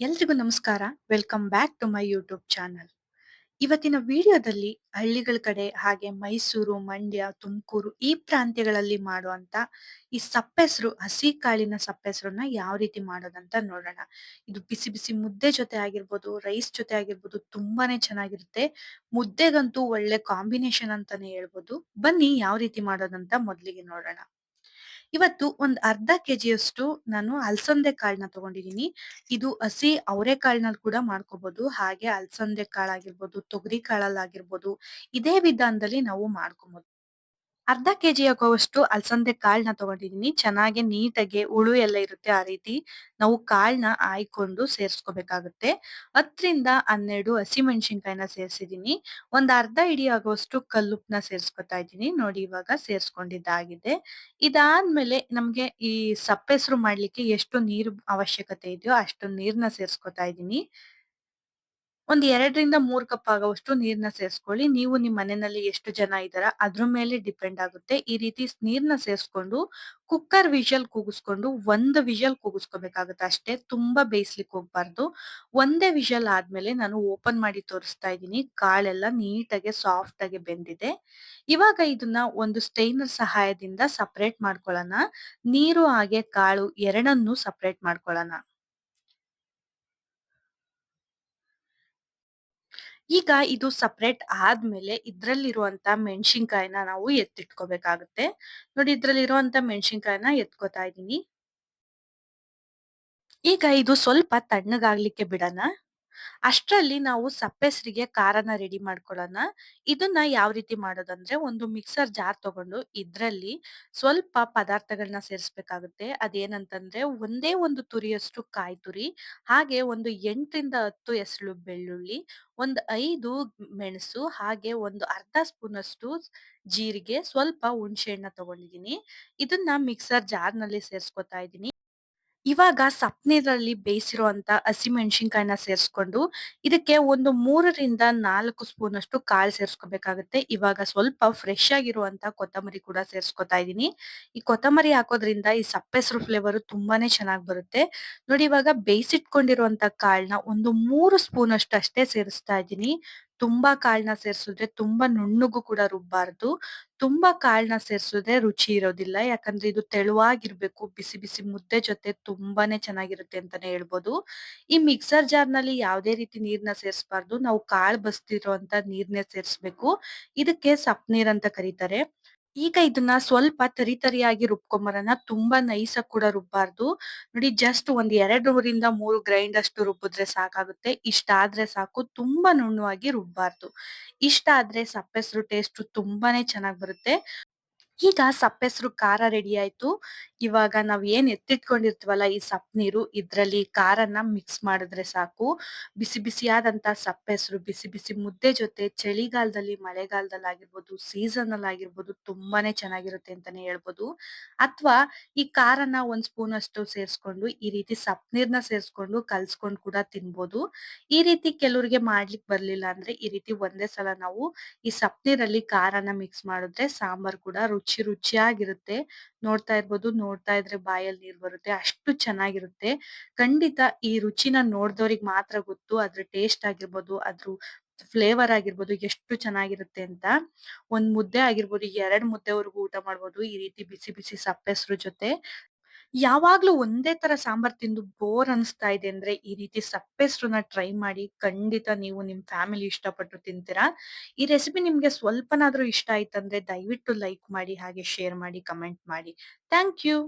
ಎಲ್ರಿಗೂ ನಮಸ್ಕಾರ. Welcome back to my YouTube channel ಇವತ್ತಿನ ವಿಡಿಯೋದಲ್ಲಿ ಹಳ್ಳಿಗಳ ಕಡೆ ಹಾಗೆ ಮೈಸೂರು, ಮಂಡ್ಯ, ತುಮಕೂರು ಈ ಪ್ರಾಂತ್ಯಗಳಲ್ಲಿ ಮಾಡುವಂತ ಈ ಸಪ್ಪೆಸರು, ಹಸಿ ಕಾಳಿನ ಸಪ್ಪೆಸರನ್ನ ಯಾವ ರೀತಿ ಮಾಡೋದಂತ ನೋಡೋಣ. ಇದು ಬಿಸಿ ಬಿಸಿ ಮುದ್ದೆ ಜೊತೆ ಆಗಿರ್ಬೋದು ರೈಸ್ ಜೊತೆ ಆಗಿರ್ಬೋದು ತುಂಬಾನೇ ಚೆನ್ನಾಗಿರುತ್ತೆ. ಮುದ್ದೆಗಂತೂ ಒಳ್ಳೆ ಕಾಂಬಿನೇಷನ್ ಅಂತಾನೆ ಹೇಳ್ಬೋದು. ಬನ್ನಿ ಯಾವ ರೀತಿ ಮಾಡೋದಂತ ಮೊದಲಿಗೆ ನೋಡೋಣ. ಇವತ್ತು ಒಂದ್ ಅರ್ಧ ಕೆಜಿಯಷ್ಟು ನಾನು ಅಲಸಂದೆ ಕಾಳನ್ನ ತಗೊಂಡಿದೀನಿ ಇದು ಹಸಿ ಅವರೆಕಾಳಿನಲ್ಲಿ ಕೂಡ ಮಾಡ್ಕೋಬಹುದು ಹಾಗೆ ಅಲಸಂದೆ ಕಾಳಾಗಿರ್ಬೋದು, ತೊಗರಿ ಕಾಳಲ್ಲಾಗಿರ್ಬೋದು. ಇದೇ ವಿಧಾನದಲ್ಲಿ ನಾವು ಮಾಡ್ಕೊಬಹುದು ಅರ್ಧ ಕೆಜಿ ಆಗುವಷ್ಟು ಅಲಸಂದೆ ಕಾಳನ್ನ ತಗೊಂಡಿದೀನಿ. ಚೆನ್ನಾಗಿ ನೀಟಾಗಿ ಹುಳು ಎಲ್ಲ ಇರುತ್ತೆ ಆ ರೀತಿ. ನಾವು ಕಾಳನ್ನ ಆಯ್ಕೊಂಡು ಸೇರಿಸ್ಕೋಬೇಕಾಗುತ್ತೆ. ಹತ್ತರಿಂದ ಹನ್ನೆರಡು ಹಸಿಮೆಣಸಿನ್ಕಾಯಿನ ಸೇರ್ಸಿದೀನಿ. ಒಂದ್ ಅರ್ಧ ಇಡಿ ಆಗುವಷ್ಟು ಕಲ್ಲುಪ್ಪನ್ನ ಸೇರಿಸ್ಕೊತಾ ಇದ್ದೀನಿ. ನೋಡಿ ಇವಾಗ ಸೇರಿಸ್ಕೊಂಡಿದ್ದಾಗಿದೆ. ಇದಾದ್ಮೇಲೆ ನಮ್ಗೆ ಈ ಸಪ್ಪೆಸರು ಮಾಡ್ಲಿಕ್ಕೆ ಎಷ್ಟು ನೀರು ಅವಶ್ಯಕತೆ ಇದೆಯೋ ಅಷ್ಟು ನೀರ್ನ ಸೇರಿಸ್ಕೊತಾ ಇದ್ದೀನಿ. ಒಂದ್ ಎರಡರಿಂದ ಮೂರ್ ಕಪ್ ಆಗುವಷ್ಟು ನೀರ್ನ ಸೇರ್ಸ್ಕೊಳ್ಳಿ. ನೀವು ನಿಮ್ ಮನೆಯಲ್ಲಿ ಎಷ್ಟು ಜನ ಇದ್ದಾರ ಅದ್ರ ಮೇಲೆ ಡಿಪೆಂಡ್ ಆಗುತ್ತೆ. ಈ ರೀತಿ ನೀರ್ನ ಸೇರ್ಸ್ಕೊಂಡು ಕುಕ್ಕರ್ ವಿಷಲ್ ಕೂಗಿಸ್ಕೊಂಡು ಒಂದ್ ವಿಷಲ್ ಕೂಗಿಸ್ಕೋಬೇಕಾಗುತ್ತೆ. ಅಷ್ಟೇ ತುಂಬಾ ಬೇಯಿಸ್ಲಿಕ್ಕೆ ಹೋಗ್ಬಾರ್ದು. ಒಂದೇ ವಿಷಲ್ ಆದ್ಮೇಲೆ ನಾನು ಓಪನ್ ಮಾಡಿ ತೋರಿಸ್ತಾ ಇದ್ದೀನಿ. ಕಾಳೆಲ್ಲ ನೀಟಾಗಿ ಸಾಫ್ಟ್ ಆಗಿ ಬೆಂದಿದೆ. ಇವಾಗ ಇದನ್ನ ಒಂದು ಸ್ಟೈನರ್ ಸಹಾಯದಿಂದ ಸಪರೇಟ್ ಮಾಡ್ಕೊಳ್ಳೋಣ. ನೀರು ಹಾಗೆ ಕಾಳು ಎರಡನ್ನೂ ಸಪರೇಟ್ ಮಾಡ್ಕೊಳ್ಳೋಣ. ಈಗ ಇದು ಸಪರೇಟ್ ಆದ್ಮೇಲೆ ಇದ್ರಲ್ಲಿರುವಂತ ಮೆಣಸಿನಕಾಯಿನ ನಾವು ಎತ್ತಿಟ್ಕೋಬೇಕಾಗುತ್ತೆ. ನೋಡಿ ಇದ್ರಲ್ಲಿರುವಂತ ಮೆಣಸಿನಕಾಯಿನ ಎತ್ಕೋತಾ ಇದ್ದೀನಿ. ಈಗ ಇದು ಸ್ವಲ್ಪ ತಣ್ಣಗಾಗ್ಲಿಕ್ಕೆ ಬಿಡೋಣ. ಅಷ್ಟರಲ್ಲಿ ನಾವು ಸಪ್ಪೆಸರಿಗೆ ಖಾರನ ರೆಡಿ ಮಾಡ್ಕೊಳ್ಳೋಣ. ಇದನ್ನ ಯಾವ ರೀತಿ ಮಾಡೋದಂದ್ರೆ ಒಂದು ಮಿಕ್ಸರ್ ಜಾರ್ ತಗೊಂಡು ಇದ್ರಲ್ಲಿ ಸ್ವಲ್ಪ ಪದಾರ್ಥಗಳನ್ನ ಸೇರಿಸಬೇಕಾಗುತ್ತೆ. ಅದೇನಂತಂದ್ರೆ ಒಂದೇ ಒಂದು ತುರಿಯಷ್ಟು ಕಾಯಿ ತುರಿ, ಹಾಗೆ ಒಂದು ಎಂಟರಿಂದ ಹತ್ತು ಎಸಳು ಬೆಳ್ಳುಳ್ಳಿ, ಒಂದು ಐದು ಮೆಣಸು, ಹಾಗೆ ಒಂದು ಅರ್ಧ ಸ್ಪೂನಷ್ಟು ಜೀರಿಗೆ, ಸ್ವಲ್ಪ ಹುಣಸೆ ಹಣ್ಣ ತಗೊಂಡಿದೀನಿ ಇದನ್ನ ಮಿಕ್ಸರ್ ಜಾರ್ನಲ್ಲಿ ಸೇರ್ಸ್ಕೊತಾ ಇದ್ದೀನಿ. ಇವಾಗ ಸಪ್ನೆದಲ್ಲಿ ಬೇಯಿಸಿರುವಂತ ಹಸಿಮೆಣಸಿನಕಾಯಿನ ಸೇರಿಸ್ಕೊಂಡು ಇದಕ್ಕೆ ಒಂದು ಮೂರರಿಂದ ನಾಲ್ಕು ಸ್ಪೂನ್ ಅಷ್ಟು ಕಾಳು ಸೇರಿಸ್ಕೋಬೇಕಾಗುತ್ತೆ. ಇವಾಗ ಸ್ವಲ್ಪ ಫ್ರೆಶ್ ಆಗಿರುವಂತ ಕೊತ್ತಂಬರಿ ಕೂಡ ಸೇರಿಸ್ಕೊತಾ ಇದ್ದೀನಿ. ಈ ಕೊತ್ತಂಬರಿ ಹಾಕೋದ್ರಿಂದ ಈ ಸಪ್ಪೆಸರು ಫ್ಲೇವರ್ ತುಂಬಾನೇ ಚೆನ್ನಾಗಿ ಬರುತ್ತೆ. ನೋಡಿ ಇವಾಗ ಬೇಯಿಸಿಟ್ಕೊಂಡಿರುವಂತ ಕಾಳನ್ನ ಒಂದು ಮೂರು ಸ್ಪೂನ್ ಅಷ್ಟು ಅಷ್ಟೇ ಸೇರಿಸ್ತಾ ಇದ್ದೀನಿ. ತುಂಬಾ ಕಾಳನ್ನ ಸೇರ್ಸಿದ್ರೆ ತುಂಬಾ ನುಣ್ಣಗೂ ಕೂಡ ರುಬ್ಬಾರ್ದು. ತುಂಬಾ ಕಾಳನ್ನ ಸೇರ್ಸಿದ್ರೆ ರುಚಿ ಇರೋದಿಲ್ಲ. ಯಾಕಂದ್ರೆ ಇದು ತೆಳುವಾಗಿರ್ಬೇಕು. ಬಿಸಿ ಬಿಸಿ ಮುದ್ದೆ ಜೊತೆ ತುಂಬಾನೇ ಚೆನ್ನಾಗಿರುತ್ತೆ ಅಂತಾನೆ ಹೇಳ್ಬೋದು. ಈ ಮಿಕ್ಸರ್ ಜಾರ್ನಲ್ಲಿ ಯಾವುದೇ ರೀತಿ ನೀರ್ನ ಸೇರಿಸಬಾರ್ದು. ನಾವು ಕಾಳು ಬಸ್ತಿರೋಂತ ನೀರ್ನೇ ಸೇರಿಸ್ಬೇಕು. ಇದಕ್ಕೆ ಸಪ್ ನೀರ್ ಅಂತ ಕರೀತಾರೆ. ಈಗ ಇದನ್ನ ಸ್ವಲ್ಪ ತರಿ ತರಿಯಾಗಿ ರುಬ್ಕೊಂಬರೋಣ ತುಂಬಾ ನೈಸ್ ಆಗಿ ಕೂಡ ರುಬ್ಬಾರ್ದು. ನೋಡಿ ಜಸ್ಟ್ ಒಂದ್ ಎರಡೂವರಿಂದ ಮೂರು ಗ್ರೈಂಡ್ ಅಷ್ಟು ರುಬ್ಬಿದ್ರೆ ಸಾಕಾಗುತ್ತೆ. ಇಷ್ಟಾದ್ರೆ ಸಾಕು, ತುಂಬಾ ನುಣ್ಣವಾಗಿ ರುಬ್ಬಾರ್ದು. ಇಷ್ಟ ಆದ್ರೆ ಸಪ್ಪೆಸ್ರು ಟೇಸ್ಟ್ ತುಂಬಾನೇ ಚೆನ್ನಾಗ್ ಬರುತ್ತೆ. ಈಗ ಸಪ್ಪೆಸರು ಖಾರ ರೆಡಿ ಆಯ್ತು. ಇವಾಗ ನಾವ್ ಏನ್ ಎತ್ತಿಟ್ಕೊಂಡಿರ್ತೀವಲ್ಲ ಈ ಸಪ್ ನೀರು, ಇದ್ರಲ್ಲಿ ಖಾರನ್ನ ಮಿಕ್ಸ್ ಮಾಡಿದ್ರೆ ಸಾಕು. ಬಿಸಿ ಬಿಸಿಯಾದಂತ ಸಪ್ಪೆಸರು, ಬಿಸಿ ಬಿಸಿ ಮುದ್ದೆ ಜೊತೆ ಚಳಿಗಾಲದಲ್ಲಿ, ಮಳೆಗಾಲದಲ್ಲಿ ಆಗಿರ್ಬೋದು ಸೀಸನ್ ಅಲ್ಲಿ ಆಗಿರ್ಬೋದು ತುಂಬಾನೇ ಚೆನ್ನಾಗಿರುತ್ತೆ ಅಂತಾನೆ ಹೇಳ್ಬೋದು. ಅಥವಾ ಈ ಖಾರನ ಒಂದ್ ಸ್ಪೂನ್ ಅಷ್ಟು ಸೇರ್ಸ್ಕೊಂಡು, ಈ ರೀತಿ ಸಪ್ ನೀರ್ನ ಸೇರ್ಸ್ಕೊಂಡು ಕಲ್ಸ್ಕೊಂಡು ಕೂಡ ತಿನ್ಬೋದು. ಈ ರೀತಿ ಕೆಲವ್ರಿಗೆ ಮಾಡ್ಲಿಕ್ಕೆ ಬರ್ಲಿಲ್ಲ ಅಂದ್ರೆ ಈ ರೀತಿ ಒಂದೇ ಸಲ ನಾವು ಈ ಸಪ್ ನೀರಲ್ಲಿ ಖಾರನ ಮಿಕ್ಸ್ ಮಾಡಿದ್ರೆ ಸಾಂಬಾರ್ ಕೂಡ ರುಚಿ ರುಚಿಯಾಗಿರುತ್ತೆ. ನೋಡ್ತಾ ಇರ್ಬೋದು, ನೋಡ್ತಾ ಇದ್ರೆ ಬಾಯಲ್ಲಿ ನೀರ್ ಬರುತ್ತೆ, ಅಷ್ಟು ಚೆನ್ನಾಗಿರುತ್ತೆ. ಖಂಡಿತ ಈ ರುಚಿನ ನೋಡ್ದವ್ರಿಗೆ ಮಾತ್ರ ಗೊತ್ತು, ಅದ್ರ ಟೇಸ್ಟ್ ಆಗಿರ್ಬೋದು, ಅದ್ರ ಫ್ಲೇವರ್ ಆಗಿರ್ಬೋದು, ಎಷ್ಟು ಚೆನ್ನಾಗಿರುತ್ತೆ ಅಂತ. ಒಂದ್ ಮುದ್ದೆ ಆಗಿರ್ಬೋದು, ಎರಡ್ ಮುದ್ದೆವರೆಗೂ ಊಟ ಮಾಡ್ಬೋದು, ಈ ರೀತಿ ಬಿಸಿ ಬಿಸಿ ಸಪ್ಪೆಸ್ರು ಜೊತೆ. ಯಾವಾಗ್ಲೂ ಒಂದೇ ತರ ಸಾಂಬಾರ್ ತಿಂದು ಬೋರ್ ಅನ್ಸ್ತಾ ಇದೆ ಅಂದ್ರೆ ಈ ರೀತಿ ಸಪ್ಪೆ ಟ್ರೈ ಮಾಡಿ ಖಂಡಿತ ನೀವು ನಿಮ್ ಫ್ಯಾಮಿಲಿ ಇಷ್ಟಪಟ್ಟು ತಿಂತೀರಾ? ಈ ರೆಸಿಪಿ ನಿಮ್ಗೆ ಸ್ವಲ್ಪನಾದ್ರೂ ಇಷ್ಟ ಆಯ್ತಂದ್ರೆ ದಯವಿಟ್ಟು ಲೈಕ್ ಮಾಡಿ ಹಾಗೆ ಶೇರ್ ಮಾಡಿ ಕಮೆಂಟ್ ಮಾಡಿ. Thank you